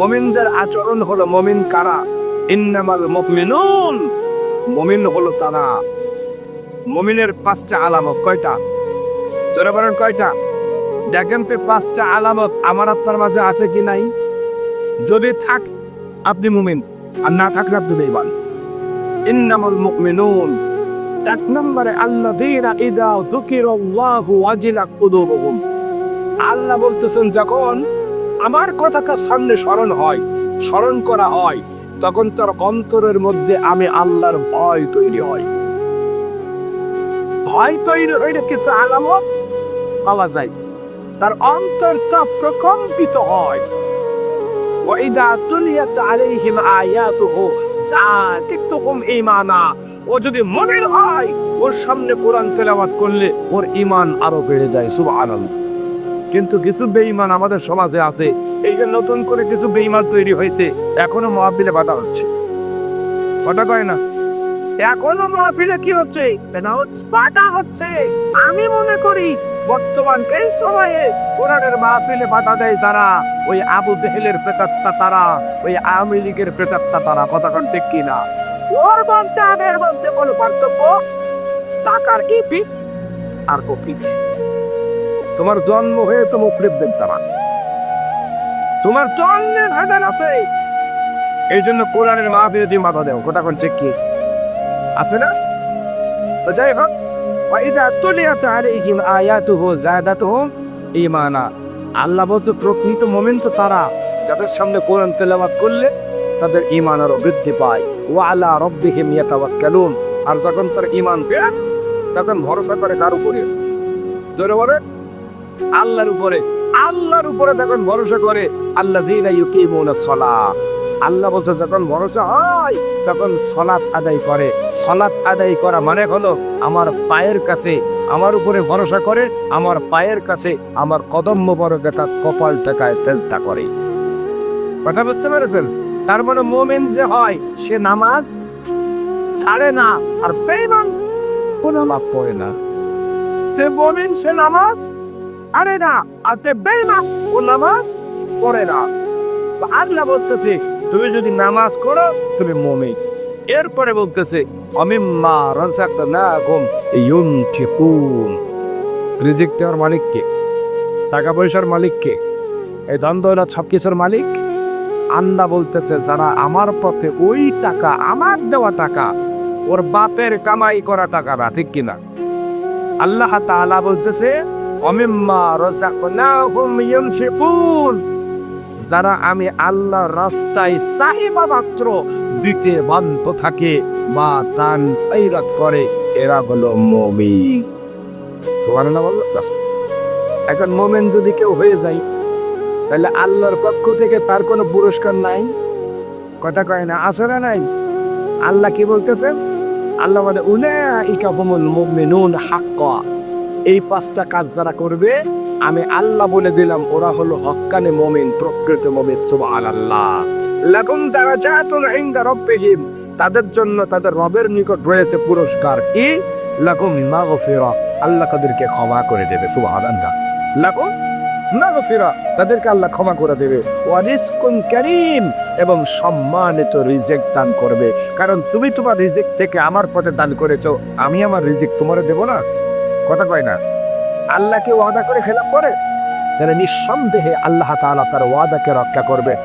মমিনদের আচরণ হলো মমিন কারা? ইন্নামাল মুমিনুন। মমিন হলো তারা। মমিনের পাঁচটা আলামত কয়টা? জোরে বলেন কয়টা? দেখেন তো পাঁচটা আলামত আমার আপনার মাঝে আছে কি নাই? যদি থাক, আপনি মুমিন, আর না থাকলে আপনি বেইমান ইন্নামাল মুমিনুন। এক নম্বরে, আল্লাযীনা ইযা যুকিরাল্লাহু ওয়াজিলাত কুলুবুহুম। আল্লাহ বলতেছেন যখন আমার কথাটা সামনে স্মরণ হয় স্মরণ করা হয় তখন তার অন্তরের মধ্যে আমি আল্লাহর ভয় তৈরি হয় ভয় তৈরি হইলে কিছু আলামত পাওয়া যায় তার অন্তরটা প্রকম্পিত হয় وإذا تليت عليهم آياته زادتهم إيمانا ও যদি মনের হয় ওর সামনে কোরআন তেলাওয়াত করলে ওর ইমান আরো বেড়ে যায় সুবহানাল্লাহ কিন্তু কিছু বেঈমান আমাদের সমাজে আছে। এই যে নতুন করে কিছু বেঈমান তৈরি হয়েছে, এখনও মহাবিলে বাধা হচ্ছে। কথা কয় না? এখনও মাহফিলে কি হচ্ছে? বাধা হচ্ছে। আমি মনে করি, বর্তমান এই সময়ে কোরআনের মাহফিলে বাধা দেয় তারা, ওই আবু দেহেলের প্রেতাত্মা তারা, ওই আওয়ামী লীগের প্রেতাত্মা তারা, কথা কন ঠিক কিনা ওর বলতে আমের মধ্যে কোনো পার্থক্য? টাকার কি ইপি আর কপি তোমার জন্ম হয়ে তো মুখরিবদের তারা তোমার জন্মের হাদান আছে এই জন্য কোরআনের মাহফিলে দিয়ে বাধা দেও কথা কন ঠিক কি আছে না তো যাই হোক وإذا تليت عليهم آياته زادتهم إيمانا আল্লাহ বলছে প্রকৃত মোমেন তো তারা যাদের সামনে কোরআন তেলাওয়াত করলে তাদের ঈমান আরো বৃদ্ধি পায় ওয়া আলা রাব্বিহিম ইয়াতাওয়াক্কালুন আর যখন তার ঈমান বেড়ে তখন ভরসা করে কার উপরে জোরে বলে আল্লাহর উপরে আল্লাহর উপরে তখন ভরসা করে আল্লাহ সালাহ। আল্লাহ বলছে, যখন ভরসা হয়, তখন সলাৎ আদায় করে। সলাৎ আদায় করা মানে হলো, আমার পায়ের কাছে আমার উপরে ভরসা করে, আমার পায়ের কাছে আমার কদম মোবারকে তার কপাল টাকায় চেষ্টা করে। কথা বুঝতে পেরেছেন? তার মানে মোমেন যে হয়, সে নামাজ ছাড়ে না, আর বেঈমান ও নামাজ পড়ে না। সে মোমেন, সে নামাজ আরে না আর তে বেঈমান ও নামাজ পড়ে না আল্লাহ বলতেছে, তুমি যদি নামাজ করো, তুমি মমিন। এরপরে বলতেছে, অমিম্মা রনসাক্ত না গম ইউন ঠিকুন রিজিক দেওয়ার মালিক কে? টাকা পয়সার মালিক কে? এই ধন দৌলত সব কিছুর মালিক? আল্লাহ বলতেছে, যারা আমার পথে ওই টাকা, আমার দেওয়া টাকা, ওর বাপের কামাই করা টাকা না, ঠিক কিনা? আল্লাহ তাআলা বলতেছে যারা আমি আল্লাহ রাস্তায় চাহিবা মাত্র দিতে বান্ত থাকে বা তান পাইরাত করে, এরা হলো মমিন। ব্যাস। এখন মোমেন যদি কেউ হয়ে যায়, তাহলে আল্লাহর পক্ষ থেকে তার কোনো পুরস্কার নাই? কথা কয় না আসলে নাই? আল্লাহ কি বলতেছেন আল্লাহ মানে উলাইকা হুমুল মুমিনুন হাক্কা। এই পাঁচটা কাজ যারা করবে, আমি আল্লাহ বলে দিলাম, ওরা হলো হক্কানে মমিন, প্রকৃত মমিন, সুবহানাল্লাহ। লাকুম দারাজাতুন ইনদা রাব্বিহিম, তাদের জন্য তাদের রবের নিকট রয়েছে পুরস্কার কি? লাকুম মাগফিরা, আল্লাহ তাদেরকে ক্ষমা করে দেবে, সুবহানাল্লাহ। লাকুম মাগফিরা, তাদেরকে আল্লাহ ক্ষমা করে দেবে। ওয়া রিজকুন কারীম, এবং সম্মানিত রিজিক দান করবে। কারণ তুমি তোমার রিজিক থেকে আমার পথে দান করেছ, আমি আমার রিজিক তোমারে দেব না। কথা কয় না? আল্লাহকে ওয়াদা করে খেলাম পরে? তাহলে নিঃসন্দেহে আল্লাহ তালা তার ওয়াদাকে রক্ষা করবে।